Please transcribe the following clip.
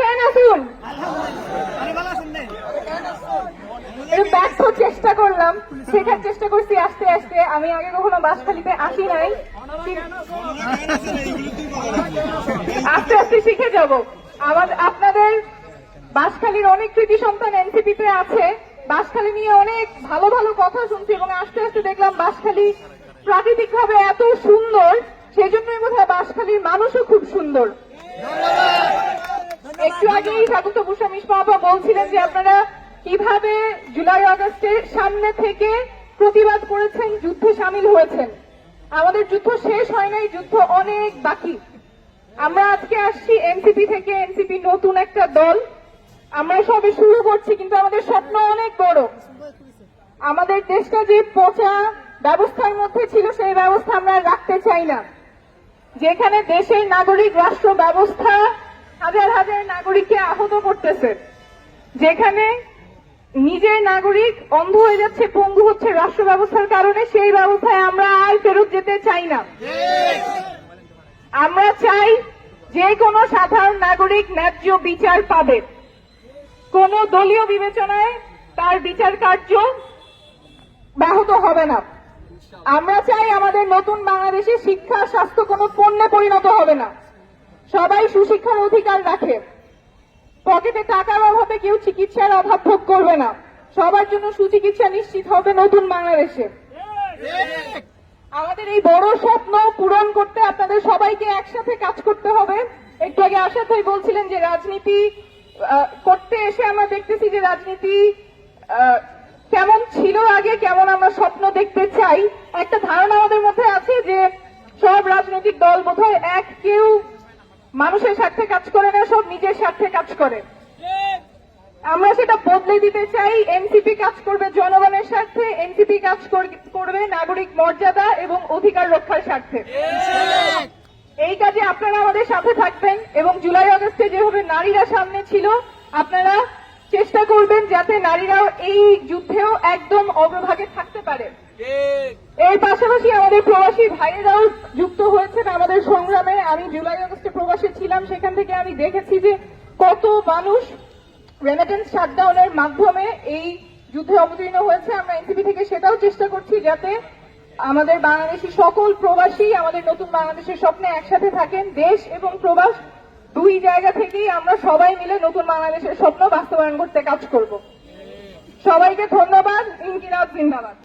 কেন আসুন? ব্যর্থ চেষ্টা করলাম। শেখার চেষ্টা করছি আস্তে আস্তে। আমি আগে কখনো বাসখালিতে আসি নাই। আস্তে আস্তে শিখে যাব। আমাদের আপনাদের বাসখালীর অনেক কৃতি সন্তান এনসিপিতে আছে। বাসখালী নিয়ে অনেক ভালো ভালো কথা শুনছি এবং আস্তে আস্তে দেখলাম বাসখালী প্রাকৃতিক ভাবে এত সুন্দর। সেজন্যই বোধ হয় বাসখালীর মানুষও খুব সুন্দর। একটু আগেই স্বাগত গোস্বামী বাবা বলছিলেন যে আপনারা কীভাবে জুলাই আগস্টের সামনে থেকে প্রতিবাদ করেছেন, যুদ্ধে সামিল হয়েছেন। আমাদের যুদ্ধ শেষ হয় নাই, যুদ্ধ অনেক বাকি। আমরা আজকে আসছি এনসিপি থেকে, এনসিপি নতুন একটা দল। আমরা সবে শুরু করছি, কিন্তু আমাদের স্বপ্ন অনেক বড়। আমাদের দেশটা যে পচা ব্যবস্থার মধ্যে ছিল, সেই ব্যবস্থা আমরা রাখতে চাই না। যেখানে দেশের নাগরিক রাষ্ট্র ব্যবস্থা হাজার হাজার নাগরিককে আহত করতেছে। যেখানে নিজের নাগরিক অন্ধ হয়ে যাচ্ছে, পঙ্গু হচ্ছে রাষ্ট্র ব্যবস্থার কারণে, সেই ব্যবস্থায় আমরা আর ফেরত যেতে চাই না। আমরা চাই যে কোনো সাধারণ নাগরিক ন্যায্য বিচার পাবে। কোন দলীয় বিবেচনায় তার বিচার কার্য ব্যাহত হবে না। আমরা চাই আমাদের নতুন বাংলাদেশে শিক্ষা, স্বাস্থ্য কোনো পণ্যে পরিণত হবে না। সবাই সুশিক্ষার অধিকার রাখে। পকেটে টাকার অভাবে কেউ চিকিৎসার অভাব ভোগ করবে না। সবার জন্য সুচিকিৎসা নিশ্চিত হবে নতুন বাংলাদেশে। আমাদের এই বড় স্বপ্ন পূরণ করতে আপনাদের সবাইকে একসাথে কাজ করতে হবে। একটু আগে আশাদ ভাই বলছিলেন যে রাজনীতি করতে এসে আমরা দেখতেছি যে রাজনীতি কেমন ছিল আগে, কেমন আমরা স্বপ্ন দেখতে চাই। একটা ধারণা আমাদের মধ্যে আছে যে সব রাজনৈতিক দল বোধহয় এক কেউ মানুষের স্বার্থে কাজ করে না সব নিজের স্বার্থে কাজ করে। আমরা সেটা বদলে দিতে চাই। এনসিপি কাজ করবে জনগণের স্বার্থে এনসিপি কাজ করবে নাগরিক মর্যাদা এবং অধিকার রক্ষার স্বার্থে। এই কাজে আপনারা আমাদের সাথে থাকবেন এবং জুলাই আগস্টে যেভাবে নারীরা সামনে ছিল আপনারা চেষ্টা করবেন যাতে নারীরাও এই যুদ্ধেও একদম অগ্রভাগে থাকতে পারে। এর পাশাপাশি আমাদের প্রবাসী ভাইয়েরাও যুক্ত হয়েছেন আমাদের সংগ্রামে। আমি জুলাই আগস্টে প্রবাসী ছিলাম, সেখান থেকে আমি দেখেছি যে কত মানুষ রেমিটেন্স শাটডাউনের মাধ্যমে এই যুদ্ধে অবতীর্ণ হয়েছে। আমরা এনসিপি থেকে সেটাও চেষ্টা করছি যাতে আমাদের বাংলাদেশি সকল প্রবাসী, আমাদের নতুন বাংলাদেশের স্বপ্নে একসাথে থাকেন। দেশ এবং প্রবাস দুই জায়গা থেকেই আমরা সবাই মিলে নতুন বাংলাদেশের স্বপ্ন বাস্তবায়ন করতে কাজ করব। সবাইকে ধন্যবাদ, ইনকিলাব জিন্দাবাদ।